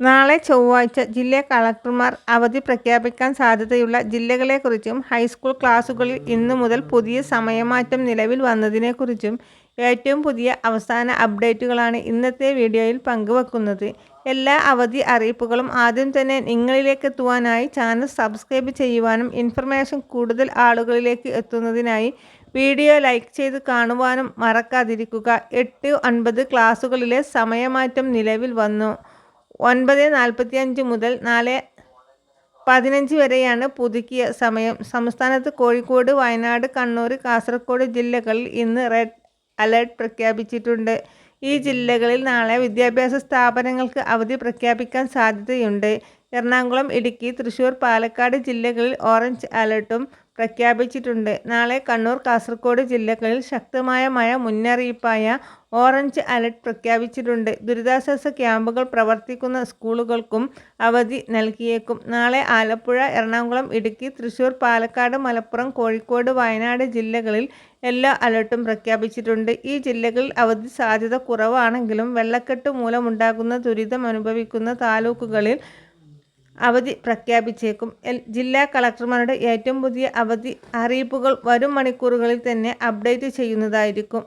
നാളെ ചൊവ്വാഴ്ച ജില്ലാ കളക്ടർമാർ അവധി പ്രഖ്യാപിക്കാൻ സാധ്യതയുള്ള ജില്ലകളെക്കുറിച്ചും ഹൈസ്കൂൾ ക്ലാസുകളിൽ ഇന്നു മുതൽ പുതിയ സമയമാറ്റം നിലവിൽ വന്നതിനെക്കുറിച്ചും ഏറ്റവും പുതിയ അവസാന അപ്ഡേറ്റുകളാണ് ഇന്നത്തെ വീഡിയോയിൽ പങ്കുവെക്കുന്നത്. എല്ലാ അവധി അറിയിപ്പുകളും ആദ്യം തന്നെ നിങ്ങളിലേക്ക് എത്തുവാനായി ചാനൽ സബ്സ്ക്രൈബ് ചെയ്യുവാനും ഇൻഫർമേഷൻ കൂടുതൽ ആളുകളിലേക്ക് എത്തുന്നതിനായി വീഡിയോ ലൈക്ക് ചെയ്ത് കാണുവാനും മറക്കാതിരിക്കുക. എട്ട്, ഒൻപത് ക്ലാസുകളിലെ സമയമാറ്റം നിലവിൽ വന്നു. ഒൻപത് നാൽപ്പത്തിയഞ്ച് മുതൽ നാല് പതിനഞ്ച് വരെയാണ് പുതുക്കിയ സമയം. സംസ്ഥാനത്ത് കോഴിക്കോട്, വയനാട്, കണ്ണൂർ, കാസർഗോഡ് ജില്ലകളിൽ ഇന്ന് റെഡ് അലർട്ട് പ്രഖ്യാപിച്ചിട്ടുണ്ട്. ഈ ജില്ലകളിൽ നാളെ വിദ്യാഭ്യാസ സ്ഥാപനങ്ങൾക്ക് അവധി പ്രഖ്യാപിക്കാൻ സാധ്യതയുണ്ട്. എറണാകുളം, ഇടുക്കി, തൃശൂർ, പാലക്കാട് ജില്ലകളിൽ ഓറഞ്ച് അലർട്ടും പ്രഖ്യാപിച്ചിട്ടുണ്ട്. നാളെ കണ്ണൂർ, കാസർഗോഡ് ജില്ലകളിൽ ശക്തമായ മഴ മുന്നറിയിപ്പായ ഓറഞ്ച് അലർട്ട് പ്രഖ്യാപിച്ചിട്ടുണ്ട്. ദുരിതാശ്വാസ ക്യാമ്പുകൾ പ്രവർത്തിക്കുന്ന സ്കൂളുകൾക്കും അവധി നൽകിയേക്കും. നാളെ ആലപ്പുഴ, എറണാകുളം, ഇടുക്കി, തൃശൂർ, പാലക്കാട്, മലപ്പുറം, കോഴിക്കോട്, വയനാട് ജില്ലകളിൽ എല്ലാ അലർട്ടും പ്രഖ്യാപിച്ചിട്ടുണ്ട്. ഈ ജില്ലകളിൽ അവധി സാധ്യത കുറവാണെങ്കിലും വെള്ളക്കെട്ട് മൂലമുണ്ടാകുന്ന ദുരിതം അനുഭവിക്കുന്ന താലൂക്കുകളിൽ അവധി പ്രഖ്യാപിച്ചേക്കും. ജില്ലാ കളക്ടർമാരുടെ ഏറ്റവും പുതിയ അവധി അറിയിപ്പുകൾ വരും മണിക്കൂറുകളിൽ തന്നെ അപ്ഡേറ്റ് ചെയ്യുന്നതായിരിക്കും.